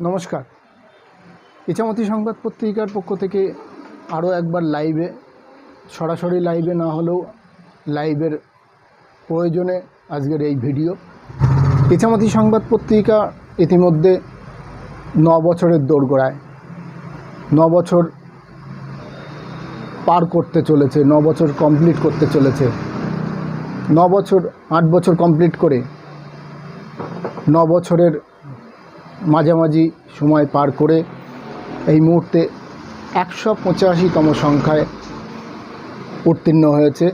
নমস্কার। ইছামতি সংবাদ পত্রিকার পক্ষ থেকে আরও একবার লাইভে, সরাসরি লাইভে না হলেও লাইভের প্রয়োজনে আজকের এই ভিডিও। ইছামতি সংবাদ পত্রিকা ইতিমধ্যে ন বছরের দোরগোড়ায়, ন বছর পার করতে চলেছে, ন বছর কমপ্লিট করতে চলেছে, ন বছর, আট বছর কমপ্লিট করে, ন বছরের মাঝামাঝি সময় পার করে এই মুহূর্তে একশো পঁচাশিতম সংখ্যায় উত্তীর্ণ হয়েছে।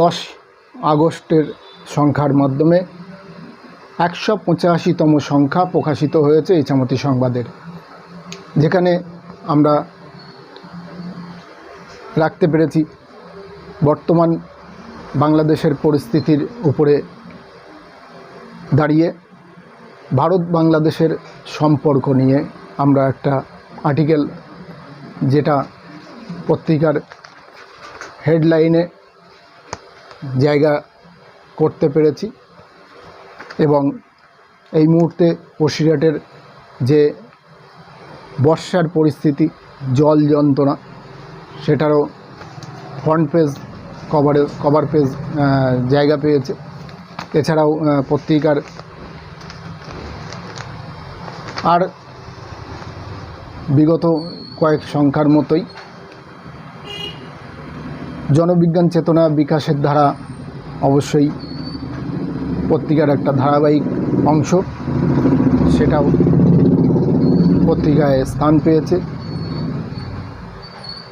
দশ আগস্টের সংখ্যার মাধ্যমে একশো পঁচাশিতম সংখ্যা প্রকাশিত হয়েছে ইছামতি সংবাদের, যেখানে আমরা রাখতে পেরেছি বর্তমান বাংলাদেশের পরিস্থিতির উপরে দাঁড়িয়ে ভারত বাংলাদেশের সম্পর্ক নিয়ে আমরা একটা আর্টিকেল যেটা পত্রিকার হেডলাইনে জায়গা করতে পেরেছি এবং এই মুহূর্তে বসিরহাটের যে বর্ষার পরিস্থিতি, জল যন্ত্রণা, সেটারও ফ্রন্ট পেজ কভারে কভার পেজ জায়গা পেয়েছে। এছাড়াও পত্রিকার আর বিগত কয়েক সংখ্যার মতোই জনবিজ্ঞান চেতনা বিকাশের ধারা অবশ্যই পত্রিকার একটা ধারাবাহিক অংশ। সেটাও পত্রিকায় স্থান পেয়েছে।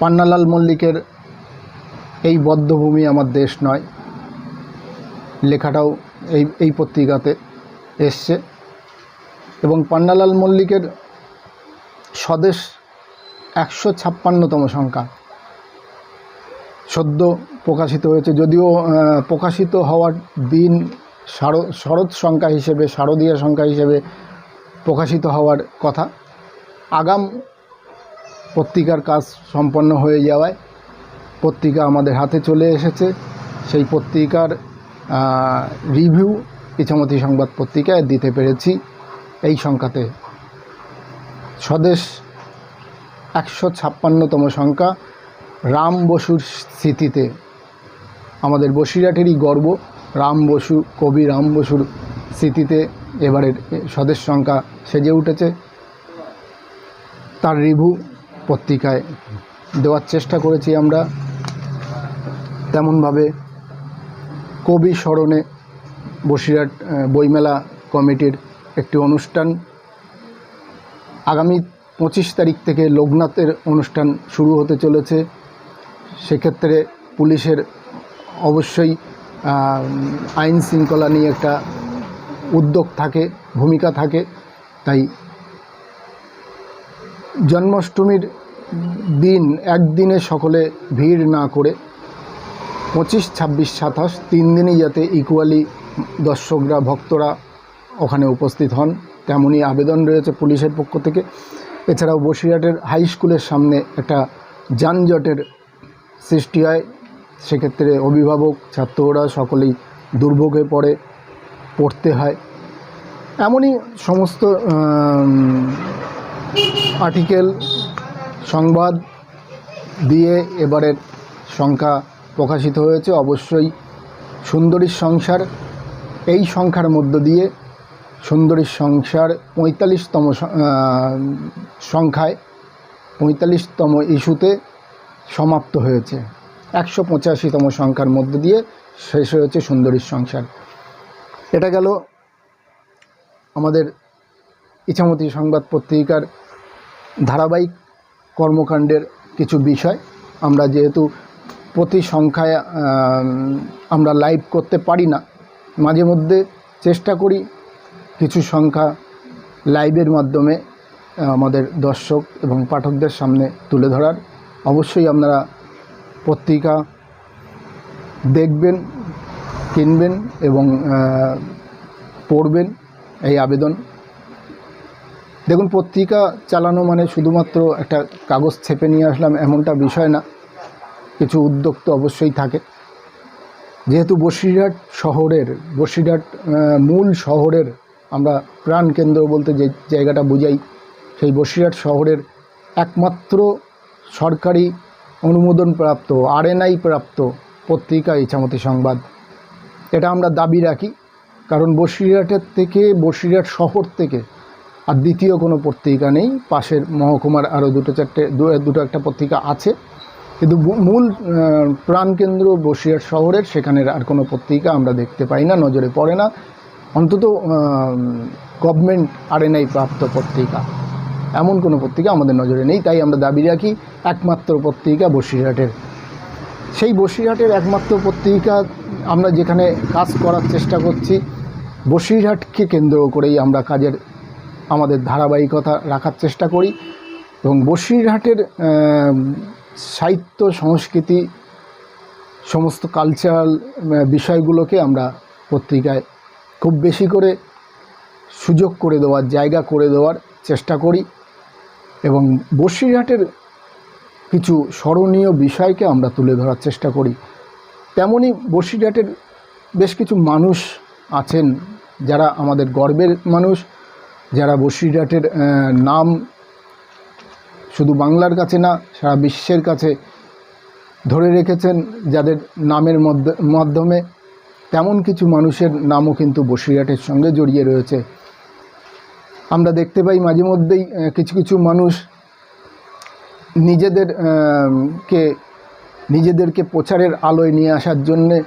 পান্নালাল মল্লিকের এই বদ্ধভূমি আমার দেশ নয়। লেখাটাও এই এই পত্রিকাতে এসছে। এবং পান্নালাল মল্লিকের স্বদেশ একশো ছাপ্পান্নতম সংখ্যা। সদ্য প্রকাশিত হয়েছে। যদিও প্রকাশিত হওয়ার দিন শরৎ সংখ্যা হিসেবে, শারদীয় সংখ্যা হিসেবে প্রকাশিত হওয়ার কথা। আগাম পত্রিকার কাজ সম্পন্ন হয়ে যাওয়ায় পত্রিকা আমাদের হাতে চলে এসেছে। সেই পত্রিকার রিভিউ ইছামতি সংবাদ পত্রিকায় দিতে পেরেছি। এই সংখ্যাতে স্বদেশ একশো ছাপ্পান্নতম সংখ্যা। রাম বসুর স্মৃতিতে আমাদের বসিরহাটেরই গর্ব। রাম বসু, কবি রাম বসুর স্মৃতিতে এবারের স্বদেশ সংখ্যা সেজে উঠেছে। তার রিভিউ পত্রিকায় দেওয়ার চেষ্টা করেছি আমরা। তেমনভাবে কবি স্মরণে বসিরহাট বইমেলা কমিটির একটি অনুষ্ঠান। আগামী পঁচিশ তারিখ থেকে লোকনাথের অনুষ্ঠান শুরু হতে চলেছে। সেক্ষেত্রে পুলিশের অবশ্যই আইন শৃঙ্খলা নিয়ে একটা উদ্যোগ থাকে, ভূমিকা থাকে। তাই জন্মাষ্টমীর দিন একদিনে সকলে ভিড় না করে পঁচিশ, ছাব্বিশ, সাতাশ, তিন দিনই যাতে ইকুয়ালি দর্শকরা, ভক্তরা ওখানে উপস্থিত হন, তেমনই আবেদন রয়েছে পুলিশের পক্ষ থেকে। এছাড়াও বসিরহাটের হাই স্কুলের সামনে একটা যানজটের সৃষ্টি হয়। সেক্ষেত্রে অভিভাবক, ছাত্ররা সকলেই দুর্ভোগে পড়ে, পড়তে হয়। এমনই সমস্ত আর্টিকেল সংবাদ দিয়ে এবারের সংখ্যা প্রকাশিত হয়েছে, অবশ্যই সুন্দরীর সংসার। এই সংখ্যার মধ্য দিয়ে সুন্দরীর সংসার পঁয়তাল্লিশতম সংখ্যায় পঁয়তাল্লিশতম ইস্যুতে সমাপ্ত হয়েছে। একশো পঁচাশিতম সংখ্যার মধ্য দিয়ে শেষ হয়েছে সুন্দরীর সংসার। এটা গেল আমাদের ইছামতি সংবাদ পত্রিকার ধারাবাহিক কর্মকাণ্ডের কিছু বিষয়। আমরা যেহেতু প্রতি সংখ্যায় আমরা লাইভ করতে পারি না। মাঝে মধ্যে চেষ্টা করি কিছু সংখ্যা লাইভের মাধ্যমে আমাদের দর্শক এবং পাঠকদের সামনে তুলে ধরার। অবশ্যই আপনারা পত্রিকা দেখবেন, কিনবেন এবং পড়বেন এই আবেদন। দেখুন, পত্রিকা চালানো মানে শুধুমাত্র একটা কাগজ ছেপে নিয়ে আসলাম এমনটা বিষয় না। কিছু উদ্যোগ তো অবশ্যই থাকে। যেহেতু বসিরহাট শহরের, বসিরহাট মূল শহরের আমরা প্রাণ কেন্দ্র বলতে যে জায়গাটা বুঝাই, সেই বসিরহাট শহরের একমাত্র সরকারি অনুমোদন প্রাপ্ত আরএনআই প্রাপ্ত পত্রিকা ইছামতি সংবাদ। এটা আমরা দাবি রাখি, কারণ বসিরহাটের থেকে, বসিরহাট শহর থেকে আর দ্বিতীয় কোনো পত্রিকা নেই। পাশের মহকুমার আরও দুটো চারটে দুটো একটা পত্রিকা আছে। কিন্তু মূল প্রাণকেন্দ্র বসিরহাট শহরের সেখানের আর কোনো পত্রিকা আমরা দেখতে পাই না, নজরে পড়ে না। অন্তত গভর্নমেন্ট আরএনআই প্রাপ্ত পত্রিকা। এমন কোনো পত্রিকা আমাদের নজরে নেই, তাই আমরা দাবি রাখি একমাত্র পত্রিকা বসিরহাটের। সেই বসিরহাটের একমাত্র পত্রিকা আমরা যেখানে কাজ করার চেষ্টা করছি, বসিরহাটকে কেন্দ্র করেই আমরা কাজের, আমাদের ধারাবাহিকতা রাখার চেষ্টা করি এবং বসিরহাটের সাহিত্য, সংস্কৃতি, সমস্ত কালচারাল বিষয়গুলোকে আমরা পত্রিকায় খুব বেশি করে সুযোগ করে দেওয়ার, জায়গা করে দেওয়ার চেষ্টা করি এবং বসিরহাটের কিছু স্মরণীয় বিষয়কে আমরা তুলে ধরার চেষ্টা করি। তেমনই বসিরহাটের বেশ কিছু মানুষ আছেন যারা আমাদের গর্বের মানুষ, যারা বসিরহাটের নাম শুধু বাংলার কাছে না, সারা বিশ্বের কাছে ধরে রেখেছেন যাদের নামের মধ্য- মাধ্যমে তেমন কিছু মানুষের নামও কিন্তু বসিরহাটের সঙ্গে জড়িয়ে রয়েছে। আমরা দেখতে পাই মাঝে মধ্যেই কিছু কিছু মানুষ নিজেদের কে, নিজেদেরকে প্রচারের আলোয় নিয়ে আসার জন্যে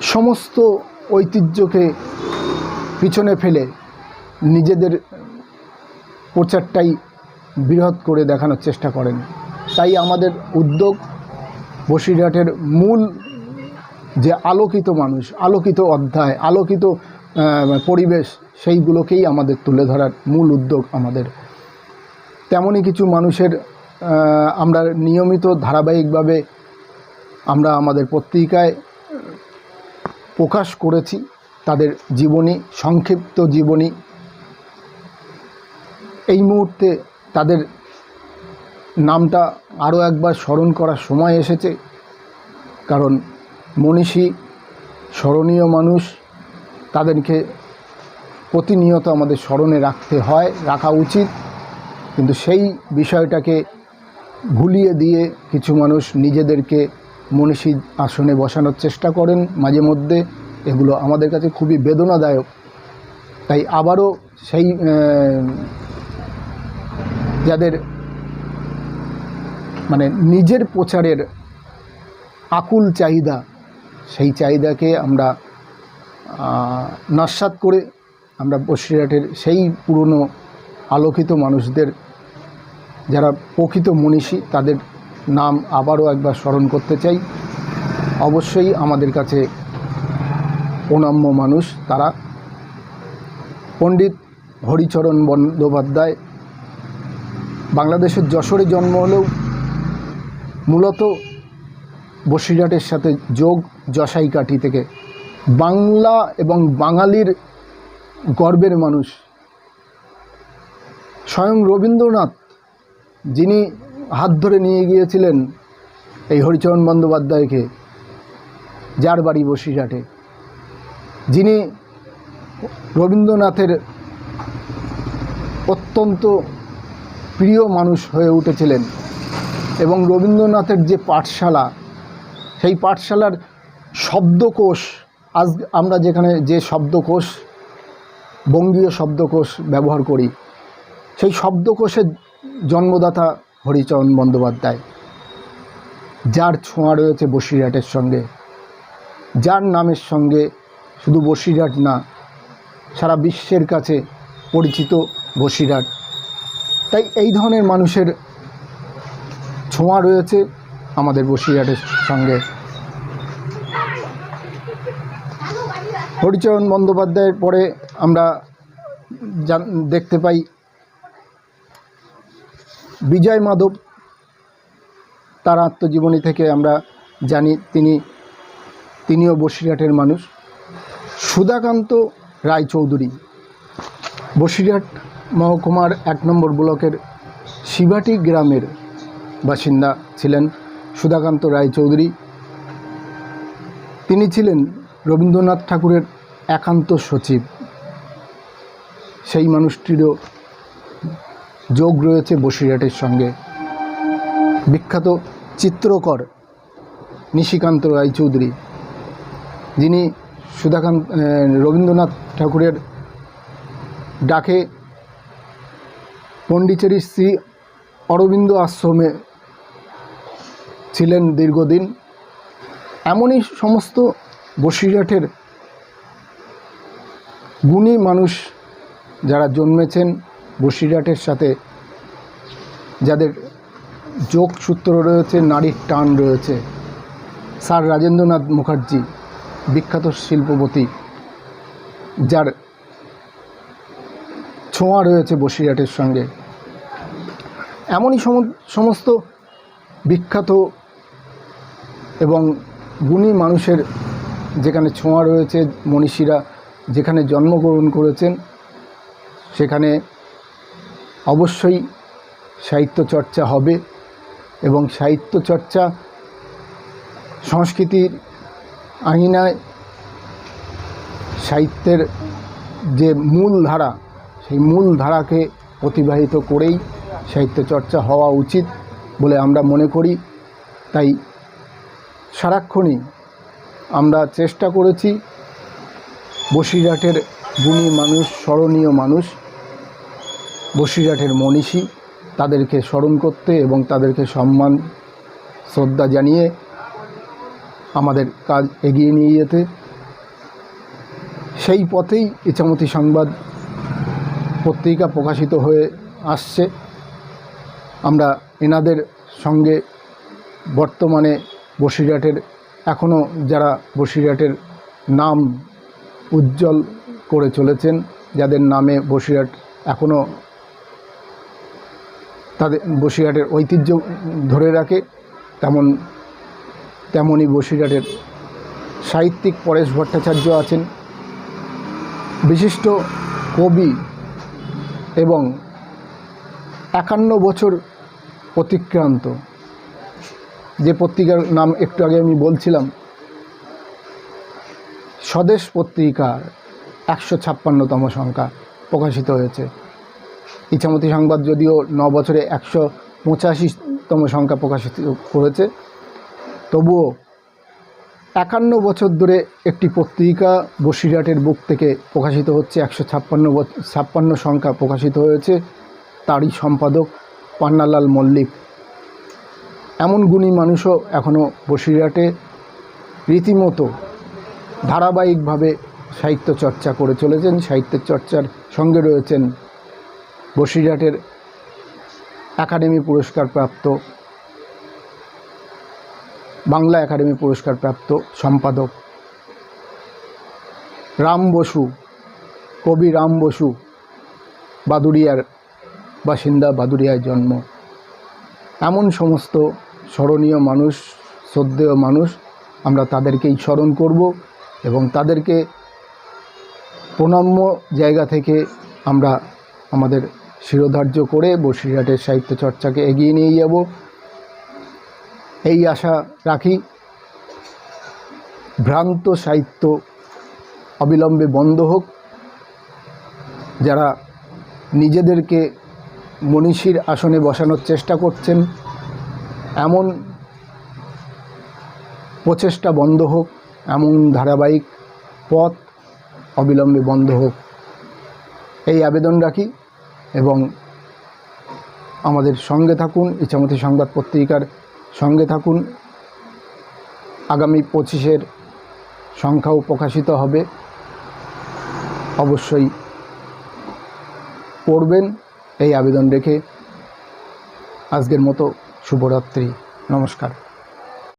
সমস্ত ঐতিহ্যকে পিছনে ফেলে নিজেদের প্রচারটাই বৃহৎ করে দেখানোর চেষ্টা করেন। তাই আমাদের উদ্যোগ বসিরহাটের মূল যে আলোকিত মানুষ, আলোকিত অধ্যায়, আলোকিত পরিবেশ, সেইগুলোকেই আমাদের তুলে ধরার মূল উদ্যোগ আমাদের। তেমনই কিছু মানুষের আমরা নিয়মিত ধারাবাহিকভাবে আমরা আমাদের পত্রিকায় প্রকাশ করেছি। তাদের জীবনী, সংক্ষিপ্ত জীবনী। এই মুহূর্তে তাদের নামটা আরও একবার স্মরণ করার সময় এসেছে। কারণ মনীষী স্মরণীয় মানুষ, তাদেরকে প্রতিনিয়ত আমাদের স্মরণে রাখতে হয়, রাখা উচিত। কিন্তু সেই বিষয়টাকে ভুলিয়ে দিয়ে কিছু মানুষ নিজেদেরকে মনীষী আসনে বসানোর চেষ্টা করেন মাঝে মধ্যে। এগুলো আমাদের কাছে খুবই বেদনাদায়ক। তাই আবারও সেই যাদের মানে নিজের প্রচারের আকুল চাহিদা, সেই চাহিদাকে আমরা নস্যাৎ করে আমরা বসিরহাটের সেই পুরনো আলোকিত মানুষদের, যারা প্রকৃত মনীষী, তাদের নাম আবারও একবার স্মরণ করতে চাই। অবশ্যই আমাদের কাছে অনাম্য মানুষ তারা। পণ্ডিত হরিচরণ বন্দ্যোপাধ্যায় বাংলাদেশের যশোরে জন্ম হলেও মূলত বসিরহাটের সাথে যোগ যশাইকাঠি থেকে। বাংলা এবং বাঙালির গর্বের মানুষ। স্বয়ং রবীন্দ্রনাথ, যিনি হাত ধরে নিয়ে গিয়েছিলেন এই হরিচরণ বন্দ্যোপাধ্যায়কে, যার বাড়ি বসিরহাটে। যিনি রবীন্দ্রনাথের অত্যন্ত প্রিয় মানুষ হয়ে উঠেছিলেন এবং রবীন্দ্রনাথের যে পাঠশালা, সেই পাঠশালার শব্দকোষ, আজ আমরা যেখানে যে শব্দকোষ, বঙ্গীয় শব্দকোষ ব্যবহার করি, সেই শব্দকোষের জন্মদাতা হরিচরণ বন্দ্যোপাধ্যায়। যার ছোঁয়া রয়েছে বসিরহাটের সঙ্গে, যার নামের সঙ্গে শুধু বসিরহাট না, সারা বিশ্বের কাছে পরিচিত বসিরহাট। তাই এই ধরনের মানুষের ছোঁয়া রয়েছে আমাদের বসিরহাটের সঙ্গে। হরিচরণ বন্দ্যোপাধ্যায়ের পরে আমরা দেখতে পাই বিজয় মাধব। তার আত্মজীবনী থেকে আমরা জানি তিনি, তিনিও বসিরহাটের মানুষ। সুধাকান্ত রায়চৌধুরী। বসিরহাট মহকুমার এক নম্বর ব্লকের শিবাটি গ্রামের বাসিন্দা ছিলেন সুধাকান্ত রায়চৌধুরী। তিনি ছিলেন রবীন্দ্রনাথ ঠাকুরের একান্ত সচিব। সেই মানুষটিরও যোগ রয়েছে বসিরহাটের সঙ্গে। বিখ্যাত চিত্রকর নিশিকান্ত রায়চৌধুরী। যিনি সুধাকান্ত রবীন্দ্রনাথ ঠাকুরের ডাকে পণ্ডিচেরির শ্রী অরবিন্দ আশ্রমে ছিলেন দীর্ঘদিন। এমনই সমস্ত বসিরহাটের গুণী মানুষ যারা জন্মেছেন বসিরহাটের সাথে, যাদের যোগসূত্র রয়েছে, নারীর টান রয়েছে। স্যার রাজেন্দ্রনাথ মুখার্জি, বিখ্যাত শিল্পপতি, যার ছোঁয়া রয়েছে বসিরহাটের সঙ্গে। এমনই সম- সমস্ত বিখ্যাত এবং গুণী মানুষের যেখানে ছোঁয়া রয়েছে, মনীষীরা যেখানে জন্মগ্রহণ করেছেন, সেখানে অবশ্যই সাহিত্য চর্চা হবে এবং সাহিত্য চর্চা সংস্কৃতির আঙিনায় সাহিত্যের যে মূল ধারা সেই মূল ধারাকে অতিবাহিত করেই সাহিত্য চর্চা হওয়া উচিত বলে আমরা মনে করি। তাই সারাক্ষণই আমরা চেষ্টা করেছি বসিরহাটের গুণী মানুষ, স্মরণীয় মানুষ, বসিরহাটের মনীষী তাদেরকে স্মরণ করতে এবং তাদেরকে সম্মান, শ্রদ্ধা জানিয়ে আমাদের কাজ এগিয়ে নিয়ে যেতে। সেই পথেই ইছামতি সংবাদ পত্রিকা প্রকাশিত হয়ে আসছে। আমরা এনাদের সঙ্গে বর্তমানে বসিরহাটের এখনও যারা বসিরহাটের নাম উজ্জ্বল করে চলেছেন, যাদের নামে বসিরহাট এখনও তাদের বসিরহাটের ঐতিহ্য ধরে রাখে, তেমন, তেমনই বসিরহাটের সাহিত্যিক পরেশ ভট্টাচার্য আছেন। বিশিষ্ট কবি এবং একান্ন বছর অতিক্রান্ত। যে পত্রিকার নাম একটু আগে আমি বলছিলাম, স্বদেশ পত্রিকার একশো ছাপ্পান্নতম সংখ্যা প্রকাশিত হয়েছে। ইছামতি সংবাদ যদিও ন বছরে একশো পঁচাশিতম সংখ্যা প্রকাশিত করেছে, তবুও একান্ন বছর ধরে একটি পত্রিকা বসিরহাটের বুক থেকে প্রকাশিত হচ্ছে, একশো ছাপ্পান্ন ছাপ্পান্ন সংখ্যা প্রকাশিত হয়েছে। তারই সম্পাদক পান্নালাল মল্লিক। এমন গুণী মানুষও এখনও বসিরহাটে রীতিমতো ধারাবাহিকভাবে সাহিত্য চর্চা করে চলেছেন সাহিত্যের চর্চার সঙ্গে রয়েছেন বসিরহাটের একাডেমি পুরস্কার প্রাপ্ত বাংলা একাডেমি পুরস্কার প্রাপ্ত সম্পাদক রাম বসু, কবি রাম বসু বাদুড়িয়ার বাসিন্দা বাদুড়িয়ায় জন্ম। এমন সমস্ত স্মরণীয় মানুষ, শ্রদ্ধেয় মানুষ আমরা তাদেরকেই স্মরণ করব এবং তাদেরকে প্রণম্য জায়গা থেকে আমরা আমাদের শিরোধার্য করে বসিরহাটের সাহিত্য চর্চাকে এগিয়ে নিয়ে যাব। এই আশা রাখি ভ্রান্ত সাহিত্য অবিলম্বে বন্ধ হোক। যারা নিজেদেরকে মনীষীর আসনে বসানোর চেষ্টা করছেন। এমন প্রচেষ্টা বন্ধ হোক, এমন ধারাবাহিক পথ অবিলম্বে বন্ধ হোক। এই আবেদন রাখি এবং আমাদের সঙ্গে থাকুন ইচ্ছামতি সংবাদ পত্রিকার সঙ্গে থাকুন। আগামী পঁচিশের সংখ্যাও প্রকাশিত হবে। অবশ্যই পড়বেন। এই আবেদন রেখে আজকের মতো শুভরাত্রি। নমস্কার।